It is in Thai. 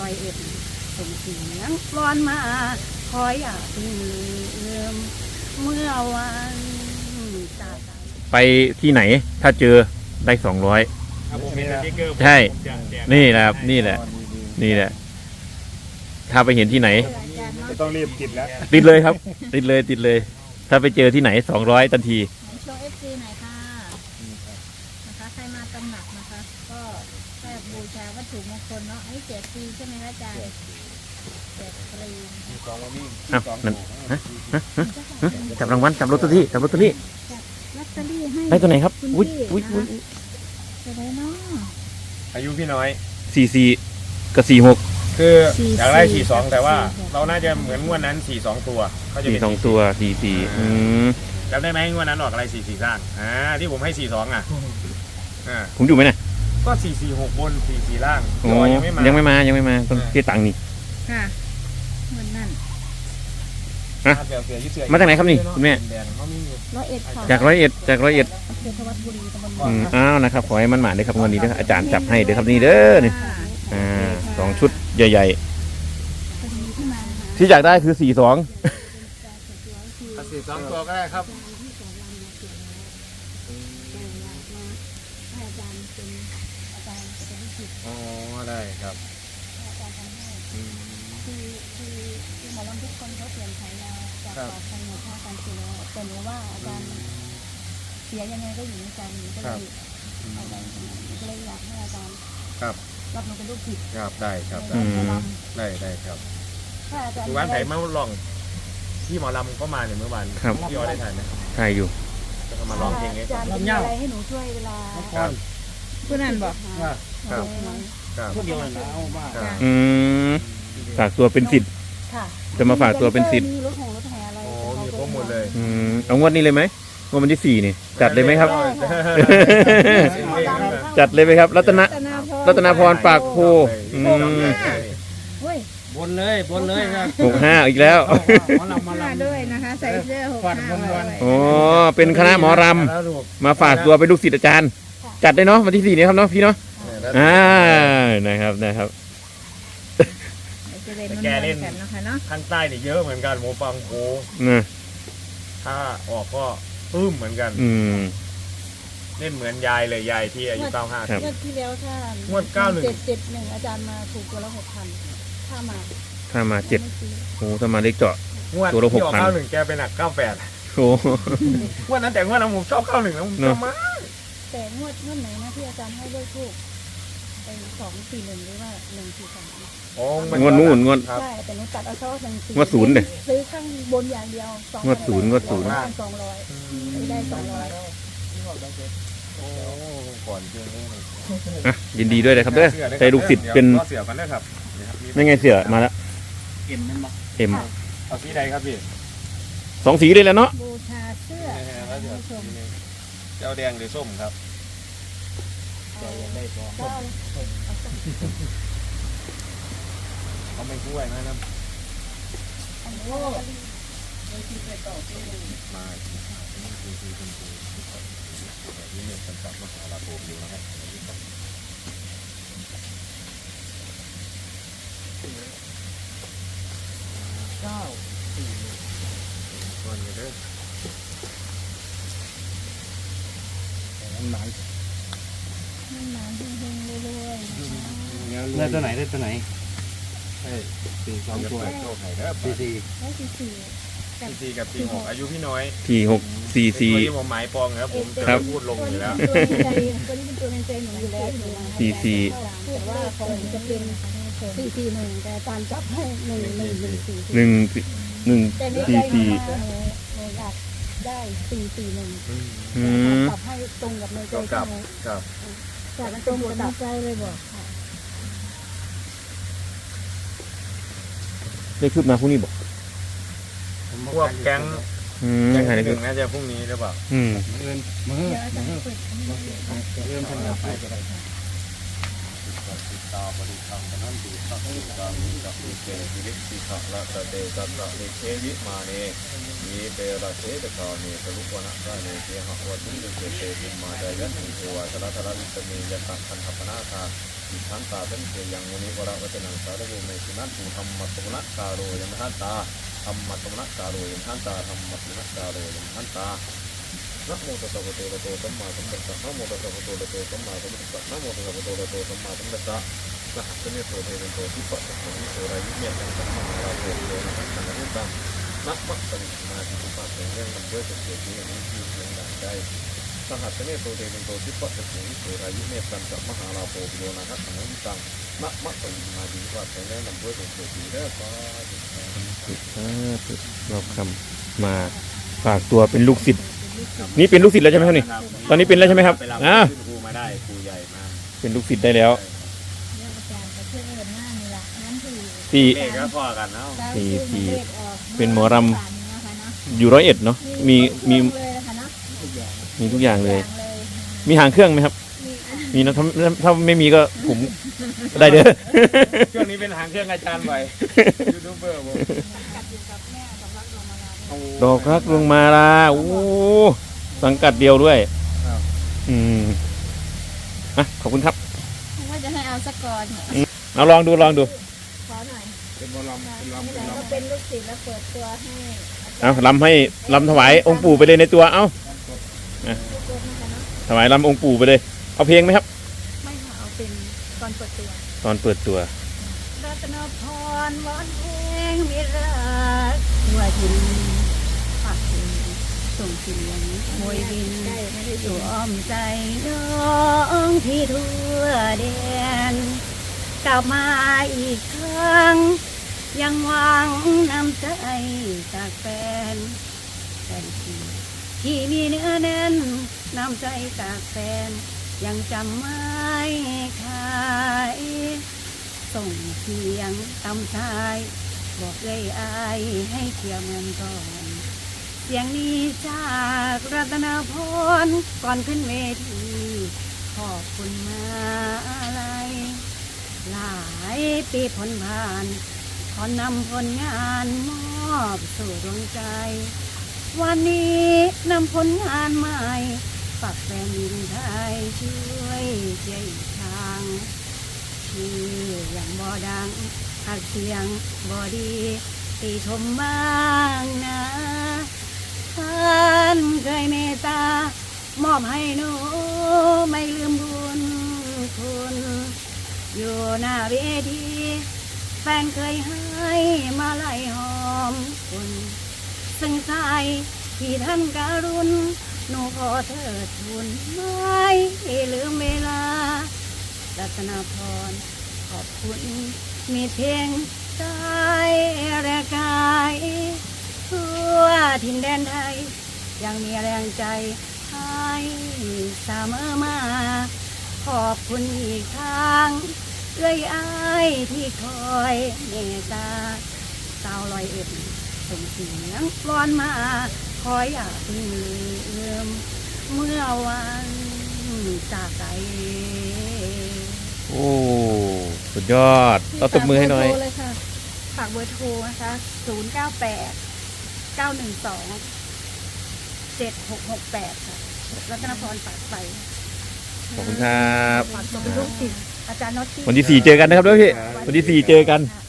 ลอยเอ็ดส่งเสียงร้อนมา คอยอยากลืมเมื่อวันจากกันไปที่ไหนถ้าเจอได้สองร้อยถ้าผมมีสติ๊กเกอร์ใช่ผมจะแจกนี่แหละครับนี่แหละ นี่แหละ ถ้าไปเห็นที่ไหน จะต้องรีบกินแล้วติดเลยครับ ติดเลยติดเลย ถ้าไปเจอที่ไหนสองร้อยทันทีโชว์เอฟซีหน่อยค่ะนะคะใครมาตำหนักนะคะ ก็แค่บูชาวัตถุมง คลเนาะอันนี้แจกฟรีใช่ไหมคะอาจารย์แจกฟรีอ้าวนั่นฮะฮะฮะฮะจับรางวัลจับลอตเตอรี่จับลอตเตอรี่ลอตเตอรี่ให้ได้ตัวไหนครับคุณอุ้ยพี่อุ้ยนะอุ้ยจะได้เนาะอายุพี่น้อย สี่สี่กับสี่หกคือสี่อยากได้สี่สี่สองแต่ว่าสี่สองเราน่าจะเหมือนงวดนั้นสี่สองตัวเขาจะสี่เป็นสองตัวสี่สี่อืมจำได้ไหมงวดนั้นออกอะไรสี่สี่สร้างอ่าที่ผมให้สี่สองอะอ่าผมอยู่ไหมเนี่ย ก็สี่สี่หกบนสี่สี่ล่างโอ้ตัวยังไม่มายังไม่มายังไม่มาต้องเสียตังค์นี่ ค่ะวันนั้นเสือเสือยืดเสือมาจากไหนครับนี่คุณแม่ แดงเขามีอยู่ร้อยเอ็ดค่ะจากร้อยเอ็ดจากร้อยเอ็ดอำเภอธวัชบุรีตำบลอืมอ้าวนะครับขอให้มันหมาด้วยครับวันนี้นะครับอาจารย์จับให้เด้อครับนี่เด้อนี่อ่าสองชุดใหญ่ พอดีที่มาหาๆ ที่อยากได้คือสี่สองสี่สองตัวก็ได้ครับ ได้ครับให้อาจารย์ทำให้อืม คือคือคือหมอลำทุกคนเขาเปลี่ยนฉายาจากครับ ปากทางหนูท่าการเสียแต่หนูว่าอาจารย์เสียยังไงก็อยู่ในใจหนูก็เลยเอาไว้ตรงนั้นก็เลยอยากให้อาจารย์ครับรับหนูเป็นลูกศิษย์ครับได้ครับในได้การหมอลได้ได้ครับำถ้าอาจารย์คือวันไหนมาลองที่หมอลำก็มาเนี่ยเมื่อวานครับ พี่ออได้ถ่ายไหมใช่อยู่ แล้วก็มาร้องเพลงให้อาฟัจางรย์มีอะไรให้หนูช่วยเวลาครับผู้นั้นบอกครับครับ ครับพูดเดียวกันนะเอามากครับ อืมฝากตัวเป็นสิทธิ์ ค่ะจะมาฝากตัวเป็นศิษย์มีรถหงรถแห่อะไรโอ้มีครบหมดเลยอืมเอางวดนี้เลยไหมงวดวันที่สี่นี่จัดเลยไหมครับ จัดเลยไหมครับ รัตนะ รัตนาพรปากโพอืมเฮ้ยบนเลยบนเลยครับหกห้าอีกแล้วเอาเอาหมอลำมามาลำ ด้วยนะคะใส่เสื้อหกฟันห้าม้วนด้วยอ๋อ เป็นคณะหมอรแล้วลูกำมาฝากตัวเป็นลูกศิษย์อาจารย์ จัดได้เนาะวันที่สี่นี้ครับเนาะพี่เนาะ อ่านะครับนะครับ จะเล่นมันๆกันนะคะเนาะข้างใต้เนี่ยเยอะเหมือนกันหมูฟังโคนะถ้าออกก็ปลื้มเหมือนกันอืม เล่นเหมือนยายเลยยายที่อายุเก้าห้า ครับ งวดที่แล้วถ้างวด91 เจ็ดเจ็ดหนึ่งอาจารย์มาถูกตัวละหกพันถ้ามาถ้ามาเจ็ดโอ้ถ้ามาเล็กเจาะ งวดตัวละที่ออก6,000 เก้าหนึ่งแกไปหนักเก้าแปดโอ้ งวดนั้นแต่งวดนั้นผมชอบเก้าหนึ่งนะผมชอบมากแต่งวดงวดไหนนะที่อาจารย์ให้เลขทูกไป สองสี่หนึ่งหรือว่าหนึ่งสี่สามโอ้งวดนู่นงวด ครับ ใช่แต่หนูตัดเอาเฉพาะหนึ่งสี่งวดศูนย์เนี่ยซื้อข้างบนอย่างเดียวสองงวดศูนย์งวดศูนย์ สองร้อยไม่ได้สองร้อยโอ้ก่อนเจอเลยอะยินดีด้วยนะครับเด้อใจลูกศิษย์เป็นรอเสือกันด้วยครับนี่ครับมีไม่ไงเสือมาแล้วเอ็มนั่นปะเอ็มเอาสีใดครับพี่สองสีเลยแล้วเนาะบูชาเสื้อนี่ๆแล้วเสือผู้ชมเจ้าแดงหรือส้มครับ เอาได้สองเก้าเขาไม่ช่วยนะครับอันนี้มานี่คือคือคุณครูที่เนี่ยกันกับมหาลาโภมอยู่นะครับเก้าสี่ก่อนกันเด้อน้ำหนัก มันหนานเฮงๆรวย ๆนะคะได้ตัวไหนได้ตัวไหนเฮ้ยสี่สองตัว โชคไข่เด้อสี่สี่ได้สี่สี่พี่สี่กับพี่หกอายุพี่น้อยสี่หกสี่เป็นสี่ ตัวที่ผมหมายปองครับผมจะครับ ไม่พูดลงอยู่แล้ว ตัวนี้เป็นตัวนี้เป็นตัวในใจหนูอยู่แล้วอยู่แล้วสี่สี่ แต่ว่าของหนูจะเป็นสี่สี่หนึ่งแต่อาจารย์จับให้หนึ่งหนึ่งหนึ่งสี่หนึ่งหนึ่งแต่ในใจสี่หนูสี่มาหนูหนูอยากได้สี่สี่หนึ่งอืม จับให้ตรงกับในใจก็กลับหนูกลับแต่มันตรงกับในใจเลยบอก ได้คืบหน้าพรุ่งนี้บอกพวกแก๊งอืมแก๊งหายได้หคืนึ่บงน่าจะพรุ่งนี้หรือเปล่าอืมเงินมือเดี๋ยวอาจารย์เปิดเริ่มทำงานไปก็ได้ ติดต่อติต่อปฏิธรรมนันติสัพพิกามิสัพพิเกวิริสิขะละตะเตตัสสะเนเควิมาเนยีเตระเทตะกาเนสรุปวนะกาเนเทหะวัตุเตเตติมาจายันติเทวะตระตระลิตเมยตะคันธปนาคาอิทันตาตันเทยังมุนิวระวัจนังสาธุเมสุนันตุธรรมะสมุนักาโรยมหันตาธรรมะสมุนักาโรยมหันตาธรรมะสมุนักาโรยมหันตา นะโมตัสสะภะคะวะโตสัมมาสัมพุทธัสสะนะโมตัสสะภะคะวะโตสัมมาสัมพุทธัสสะนะโมตัสสะภะคะวะโตสัมมาสัมพุทธัสสะนะหัสสะเนโตเทเนโตทิปปะสัมมิโสรายุเมตังสัมมาราโตโตนะหัสสะนนิตังนะมะตังมาทิปุปะเรื่องนำด้วยสุเกติอนุทิเสียงดังใจสหัสสะเนโตเทเรนโตทิปปะสัมมิโสรายุเมตังสัมมาราโตโตนะหัสสะนนิตังนะมะตังมาทิปุปะเรื่องนำด้วยสุเกติเด้อขอจุดรอบคำมาฝากตัวเป็นลูกศิษย์ นี่เป็นลูกศิษย์แล้วใช่ไหมครับนี่ ตอนนี้เป็นแล้วใช่ไหมครับไปรับอ่า ขึ้นครูมาได้ครูใหญ่มากเป็นลูกศิษย์ได้แล้วเรียกอาจารย์ไปเชื่อเอิญหน้านี่แหละนั่นคือที่เลขก็พอกันเนาะที่ที่เป็นหมอรำ อยู่ร้อยเอ็ดเนาะมีมีเลยนะคะเนาะมีทุกอย่างเลยอย่างเลย มีหางเครื่องไหมครับ มีนะถ้าถ้าไม่มีก็ผมได้เด้อ ช่วงนี้เป็นหางเครื่องอาจารย์บ่อยยูทูบเบอร์ผม ดอกรักลงมาลาโอ้สังกัดเดียวด้วยอืมอะขอบคุณครับว่าจะให้เอาสกอร์เนี่ยเอาลองดูลองดู ขอหน่อยเป็นบอลลำเป็นลำเป็นเราลก็เป็นลูกศิษย์แล้วเปิดตัวให้เอาลำให้ลำถวายองค์ปู่ไปเลยในตัว เอาลูกศิษย์นะคะเนาะถวายลำองค์ปู่ไปเลย เอาเพลงไหมครับ ไม่ค่ะเอาเป็นตอนเปิดตัว ตอนเปิดตัว รัตนพรวอนเพลงมิรักทั่วทินฝากเพลงส่งเสียงมวยบินสู่อ้อมใจน้องที่ทั่วแดนกลับมาอีกครั้ง ยังหวังนำใจจากแฟนแฟนที่ที่มีเนื้อแน่นนำใจจากแฟนยังจำไม่ขาย ส่งเสียงตำชาย บอกเลยอายให้เที่ยวเมืองก่อน เสียงนี้จากรัตนพรก่อนขึ้นเวทีขอบคุณมาอะไร หลายปีผลผ่าน ขอนำผลงานมอบสู่ดวงใจ วันนี้นำผลงานใหม่ฝากแฟนหญิงไทยช่วยเจียอีกทาง ที่ยังบ่ดังหากเสียงบ่ดีตีชมบ้างนะท่านเคยเมตตามอบให้หนูไม่ลืมบุญคุณอยู่หน้าเวทีแฟนเคยให้มาไล่หอมคุณซึ่งใจที่ท่านการุณหนูขอเถิดทุนไม่ลืมเวลา รัตนาพร ขอบคุณ มีเพียงใจและกายทั่วทินแดนไทย ยังมีแรงใจให้เสมอมา ขอบคุณอีกครั้งเอ้ยอายที่คอยเมตตาสาวลอยเอ็ดส่งเสียงร้อนมา คอยอย่าเพิ่งลืมเมื่อวันจากไป โอ้สุดยอดเราตบมือให้หน่อยฝากเบร์โทรเลยค่ะฝากเบอร์โทรนะคะ 0 9 8 9 1 2 7 6 6 8 ค่ะ รัตนพรปากไฟขอบคุณครับ ฝากตัวเป็นลูกศิษย์อาจารย์น็อตตี้วันที่สี่เจอกันนะครับด้วยพี่วันที่สี่เจอกัน ค่ะ